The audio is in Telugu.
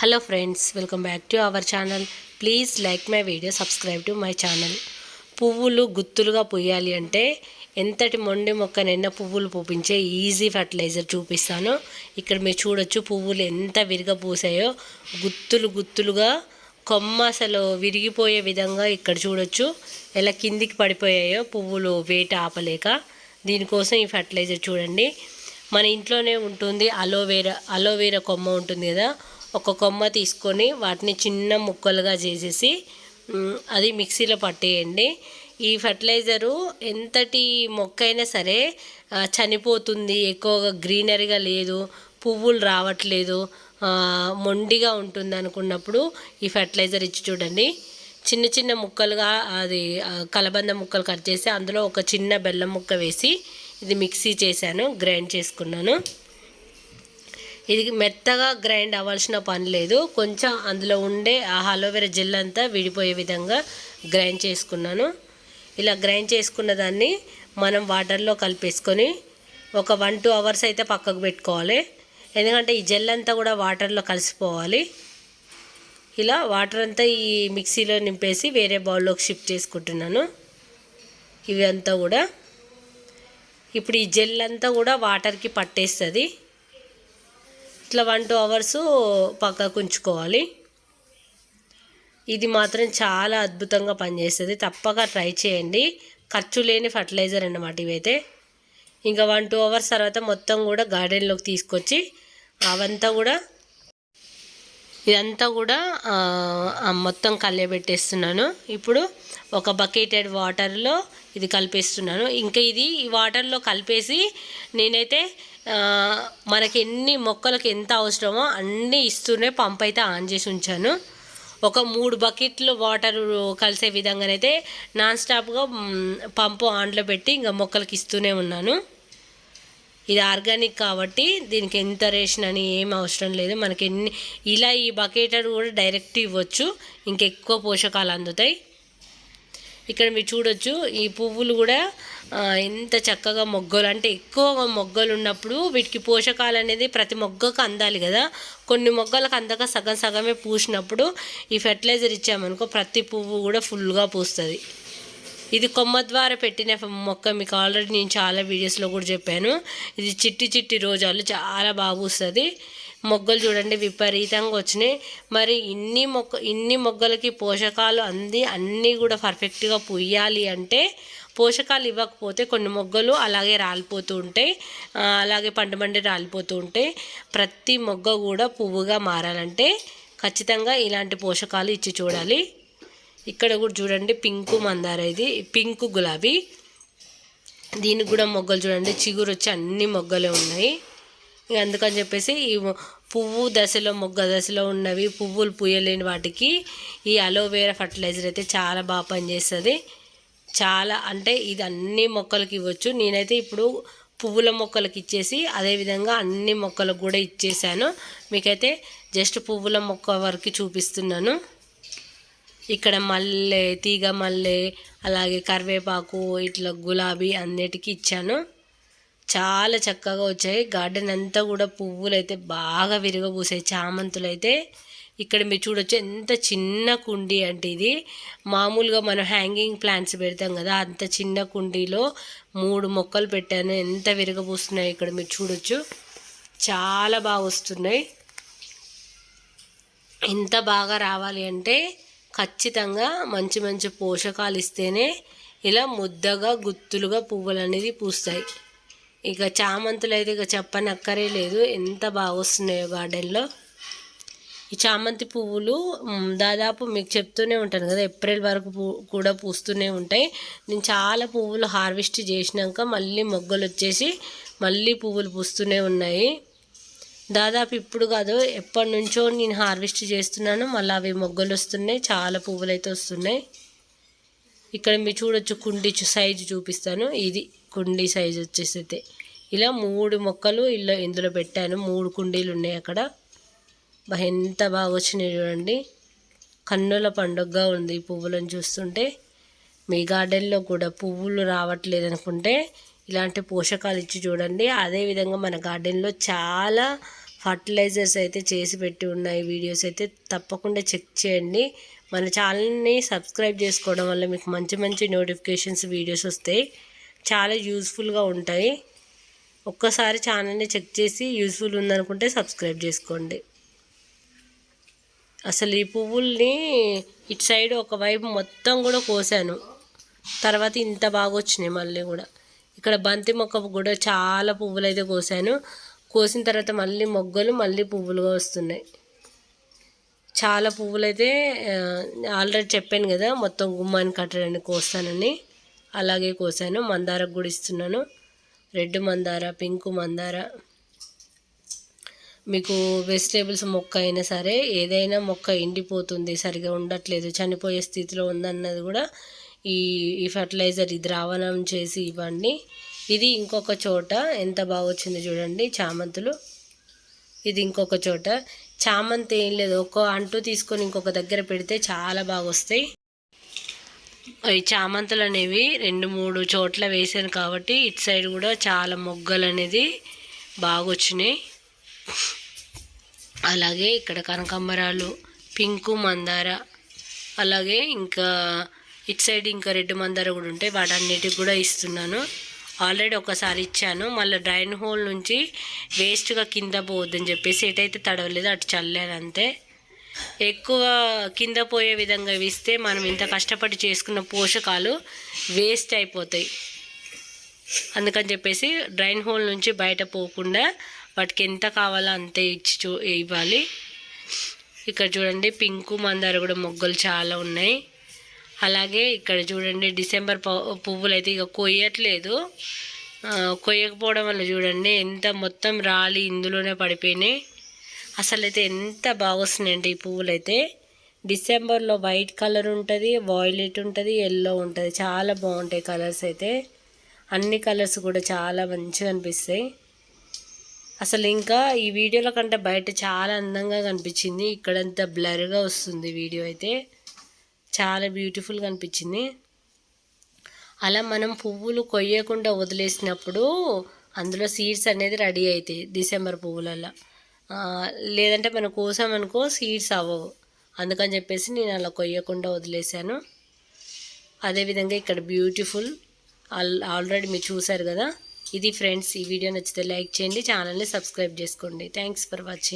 Hello friends welcome back to our channel please like my video subscribe to my channel పువ్వులు గుత్తులుగా పూయాలి అంటే ఎంతటి మొండి మొక్కనైనా పువ్వులు పూపించే ఈజీ ఫర్టిలైజర్ చూపిస్తాను. ఇక్కడ మీరు చూడొచ్చు పువ్వులు ఎంత విరిగా పూసాయో. గుత్తులు గుత్తులుగా కొమ్మ అసలు విరిగిపోయే విధంగా ఇక్కడ చూడొచ్చు. ఎలా కిందికి పడిపోయాయో పువ్వులు వేట ఆపలేక. దీనికోసం ఈ ఫర్టిలైజర్ చూడండి. మన ఇంట్లోనే ఉంటుంది అలోవేరా అలోవేరా కొమ్మ ఉంటుంది కదా. ఒక కొమ్మ తీసుకొని వాటిని చిన్న ముక్కలుగా చేసేసి అది మిక్సీలో పట్టేయండి. ఈ ఫర్టిలైజరు ఎంతటి మొక్క అయినా సరే చనిపోతుంది ఎక్కువగా గ్రీనరీగా లేదు పువ్వులు రావట్లేదు మొండిగా ఉంటుంది అనుకున్నప్పుడు ఈ ఫర్టిలైజర్ ఇచ్చి చూడండి. చిన్న చిన్న ముక్కలుగా అది కలబంద ముక్కలు కట్ చేసి అందులో ఒక చిన్న బెల్లం ముక్క వేసి ఇది మిక్సీ చేశాను గ్రైండ్ చేసుకున్నాను. ఇది మెత్తగా గ్రైండ్ అవ్వాల్సిన పని లేదు. కొంచెం అందులో ఉండే ఆ అలోవెరా జెల్ అంతా విడిపోయే విధంగా గ్రైండ్ చేసుకున్నాను. ఇలా గ్రైండ్ చేసుకున్న దాన్ని మనం వాటర్లో కలిపేసుకొని ఒక వన్ టూ అవర్స్ అయితే పక్కకు పెట్టుకోవాలి. ఎందుకంటే ఈ జెల్ అంతా కూడా వాటర్లో కలిసిపోవాలి. ఇలా వాటర్ అంతా ఈ మిక్సీలో నింపేసి వేరే బౌల్లోకి షిఫ్ట్ చేసుకుంటున్నాను. ఇవి అంతా కూడా ఇప్పుడు ఈ జెల్ అంతా కూడా వాటర్కి పట్టేస్తుంది. ఇట్లా వన్ టూ అవర్స్ పక్కకు ఉంచుకోవాలి. ఇది మాత్రం చాలా అద్భుతంగా పనిచేస్తుంది. తప్పక ట్రై చేయండి. ఖర్చు లేని ఫర్టిలైజర్ అన్నమాట ఇవైతే. ఇంకా వన్ టూ అవర్స్ తర్వాత మొత్తం కూడా గార్డెన్లోకి తీసుకొచ్చి అవంతా కూడా ఇదంతా కూడా మొత్తం కలియబెట్టేస్తున్నాను ఇప్పుడు ఒక బకెటెడ్ వాటర్లో ఇది కలిపేస్తున్నాను. ఇంకా ఇది ఈ వాటర్లో కలిపేసి నేనైతే మనకి ఎన్ని మొక్కలకు ఎంత అవసరమో అన్నీ ఇస్తూనే పంప్ అయితే ఆన్ చేసి ఉంచాను. ఒక మూడు బకెట్లు వాటర్ కలిసే విధంగానైతే నాన్ స్టాప్గా పంపు ఆన్లో పెట్టి ఇంకా మొక్కలకి ఇస్తూనే ఉన్నాను. ఇది ఆర్గానిక్ కాబట్టి దీనికి ఎంత రేషన్ అని ఏం అవసరం లేదు. మనకి ఎన్ని ఇలా ఈ బకెటర్ కూడా డైరెక్ట్ ఇవ్వచ్చు. ఇంకెక్కువ పోషకాలు అందుతాయి. ఇక్కడ మీరు చూడొచ్చు ఈ పువ్వులు కూడా ఎంత చక్కగా మొగ్గలు అంటే ఎక్కువగా మొగ్గలు ఉన్నప్పుడు వీటికి పోషకాలు అనేది ప్రతి మొగ్గకు అందాలి కదా. కొన్ని మొగ్గలకు అందక సగం సగమే పూసినప్పుడు ఈ ఫెర్టిలైజర్ ఇచ్చామనుకో ప్రతి పువ్వు కూడా ఫుల్గా పూస్తుంది. ఇది కొమ్మ ద్వారా పెట్టిన మొక్క మీకు ఆల్రెడీ నేను చాలా వీడియోస్లో కూడా చెప్పాను. ఇది చిట్టి చిట్టి రోజాలు చాలా బాగా వస్తుంది మొగ్గలు చూడండి విపరీతంగా వచ్చినాయి. మరి ఇన్ని మొక్క ఇన్ని మొగ్గలకి పోషకాలు అంది అన్నీ కూడా పర్ఫెక్ట్గా పుయ్యాలి అంటే పోషకాలు ఇవ్వకపోతే కొన్ని మొగ్గలు అలాగే రాలిపోతూ ఉంటాయి. అలాగే పండు మండి రాలిపోతూ ఉంటాయి. ప్రతి మొగ్గ కూడా పువ్వుగా మారాలంటే ఖచ్చితంగా ఇలాంటి పోషకాలు ఇచ్చి చూడాలి. ఇక్కడ కూడా చూడండి పింకు మందార ఇది పింకు గులాబీ. దీనికి కూడా మొగ్గలు చూడండి చిగురు వచ్చి అన్ని మొగ్గలే ఉన్నాయి. అందుకని చెప్పేసి ఈ పువ్వు దశలో మొగ్గ దశలో ఉన్నవి పువ్వులు పూయలేని వాటికి ఈ అలోవేరా ఫర్టిలైజర్ అయితే చాలా బాగా పనిచేస్తుంది. చాలా అంటే ఇది అన్ని మొక్కలకి ఇవ్వచ్చు. నేనైతే ఇప్పుడు పువ్వుల మొక్కలకి ఇచ్చేసి అదేవిధంగా అన్ని మొక్కలకు కూడా ఇచ్చేసాను. మీకైతే జస్ట్ పువ్వుల మొక్క వరకు చూపిస్తున్నాను. ఇక్కడ మల్లె తీగ మల్లె అలాగే కరివేపాకు ఇట్లా గులాబీ అన్నిటికీ ఇచ్చాను. చాలా చక్కగా వచ్చాయి. గార్డెన్ అంతా కూడా పువ్వులు అయితే బాగా విరగబూసాయి. చామంతులు అయితే ఇక్కడ మీరు చూడొచ్చు ఎంత చిన్న కుండీ అంటే ఇది. మామూలుగా మనం హ్యాంగింగ్ ప్లాంట్స్ పెడతాం కదా అంత చిన్న కుండీలో మూడు మొక్కలు పెట్టాను. ఎంత విరగబూస్తున్నాయి ఇక్కడ మీరు చూడొచ్చు. చాలా బాగా వస్తున్నాయి. ఎంత బాగా రావాలి అంటే ఖచ్చితంగా మంచి మంచి పోషకాలు ఇస్తేనే ఇలా ముద్దగా గుత్తులుగా పువ్వులు అనేది పూస్తాయి. ఇక చామంతులు అయితే ఇక చెప్పనక్కరే లేదు. ఎంత బాగా వస్తున్నాయో గార్డెన్లో. ఈ చామంతి పువ్వులు దాదాపు మీకు చెప్తూనే ఉంటాను కదా ఏప్రిల్ వరకు కూడా పూస్తూనే ఉంటాయి. నేను చాలా పువ్వులు హార్వెస్ట్ చేసినాక మళ్ళీ మొగ్గలు వచ్చేసి మళ్ళీ పువ్వులు పూస్తూనే ఉన్నాయి. దాదాపు ఇప్పుడు కాదు ఎప్పటి నుంచో నేను హార్వెస్ట్ చేస్తున్నాను. మళ్ళీ అవి మొగ్గలు వస్తున్నాయి చాలా పువ్వులు అయితే వస్తున్నాయి. ఇక్కడ మీరు చూడొచ్చు కుండీ చూ- సైజు చూపిస్తాను. ఇది కుండీ సైజు వచ్చేసి అయితే ఇలా మూడు మొక్కలు ఇలా ఇందులో పెట్టాను. మూడు కుండీలు ఉన్నాయి అక్కడ. ఎంత బాగా వచ్చినాయి చూడండి. కన్నుల పండుగగా ఉంది ఈ పువ్వులను చూస్తుంటే. మీ గార్డెన్లో కూడా పువ్వులు రావట్లేదు అనుకుంటే ఇలాంటి పోషకాలు ఇచ్చి చూడండి. అదేవిధంగా మన గార్డెన్లో చాలా ఫర్టిలైజర్స్ అయితే చేసి పెట్టి ఉన్నాయి. వీడియోస్ అయితే తప్పకుండా చెక్ చేయండి. మన ఛానల్ని సబ్స్క్రైబ్ చేసుకోవడం వల్ల మీకు మంచి మంచి నోటిఫికేషన్స్ వీడియోస్ వస్తాయి చాలా యూస్ఫుల్గా ఉంటాయి. ఒక్కసారి ఛానల్ని చెక్ చేసి యూస్ఫుల్ ఉందనుకుంటే సబ్స్క్రైబ్ చేసుకోండి. అసలు ఈ పువ్వుల్ని ఇటు సైడ్ ఒకవైపు మొత్తం కూడా కోసాను. తర్వాత ఇంత బాగా వచ్చినాయి మళ్ళీ కూడా. ఇక్కడ బంతి మొక్క కూడా చాలా పువ్వులు అయితే కోసాను. కోసిన తర్వాత మళ్ళీ మొగ్గలు మళ్ళీ పువ్వులుగా వస్తున్నాయి. చాలా పువ్వులు అయితే ఆల్రెడీ చెప్పాను కదా మొత్తం గుమ్మాన్ని కట్టడానికి కోస్తానని. అలాగే కోసాను. మందారకు కూడా ఇస్తున్నాను. రెడ్ మందార పింక్ మందార. మీకు వెజిటేబుల్స్ మొక్క అయినా సరే ఏదైనా మొక్క ఎండిపోతుంది సరిగా ఉండట్లేదు చనిపోయే స్థితిలో ఉందన్నది కూడా ఈ ఈ ఫర్టిలైజర్ ఇది ద్రావణం చేసి ఇవ్వండి. ఇది ఇంకొక చోట ఎంత బాగా వచ్చింది చూడండి చామంతులు. ఇది ఇంకొక చోట. చామంతి ఏం లేదు. ఒక అంటూ తీసుకొని ఇంకొక దగ్గర పెడితే చాలా బాగా వస్తాయి ఈ చామంతులు అనేవి రెండు మూడు చోట్ల వేసాను కాబట్టి ఇటు సైడ్ కూడా చాలా మొగ్గలు అనేది బాగా వచ్చినాయి అలాగే ఇక్కడ కనకాంబరాలు పింకు మందార అలాగే ఇంకా ఇటు సైడ్ ఇంకా రెడ్ మందార కూడా ఉంటాయి. వాటన్నిటికి కూడా ఇస్తున్నాను. ఆల్రెడీ ఒకసారి ఇచ్చాను. మళ్ళీ డ్రైన్ హోల్ నుంచి వేస్ట్గా కింద పోవద్దని చెప్పేసి ఎటైతే తడవలేదు అటు చల్లాను అంతే ఎక్కువ కింద పోయే విధంగా ఇస్తే మనం ఇంత కష్టపడి చేసుకున్న పోషకాలు వేస్ట్ అయిపోతాయి. అందుకని చెప్పేసి డ్రైన్ హోల్ నుంచి బయట పోకుండా వాటికి ఎంత కావాలో అంతే ఇచ్చి చూ ఇవ్వాలి. ఇక్కడ చూడండి పింకు మందార కూడా మొగ్గలు చాలా ఉన్నాయి. అలాగే ఇక్కడ చూడండి డిసెంబర్ పువ్వులు అయితే ఇక కొయ్యట్లేదు. కొయ్యకపోవడం వల్ల చూడండి ఎంత మొత్తం రాలి ఇందులోనే పడిపోయినాయి. అసలు అయితే ఎంత బాగా వస్తున్నాయండి ఈ పువ్వులు అయితే డిసెంబర్లో వైట్ కలర్ ఉంటుంది వాయిలెట్ ఉంటుంది ఎల్లో ఉంటుంది. చాలా బాగుంటాయి కలర్స్ అయితే. అన్ని కలర్స్ కూడా చాలా మంచిగా అనిపిస్తాయి. అసలు ఇంకా ఈ వీడియోల కంటే బయట చాలా అందంగా కనిపించింది. ఇక్కడంతా బ్లర్గా వస్తుంది వీడియో అయితే. చాలా బ్యూటిఫుల్గా అనిపించింది. అలా మనం పువ్వులు కొయ్యకుండా వదిలేసినప్పుడు అందులో సీడ్స్ అనేది రెడీ అవుతాయి డిసెంబర్ పువ్వులలో లేదంటే మనం కోసామనుకో సీడ్స్ అవ్వవు. అందుకని చెప్పేసి నేను అలా కొయ్యకుండా వదిలేసాను అదేవిధంగా ఇక్కడ బ్యూటిఫుల్ ఆల్ ఆల్రెడీ మీరు చూసారు కదా. ఇది ఫ్రెండ్స్ ఈ వీడియో నచ్చితే లైక్ చేయండి. ఛానల్ని సబ్స్క్రైబ్ చేసుకోండి. Thanks for watching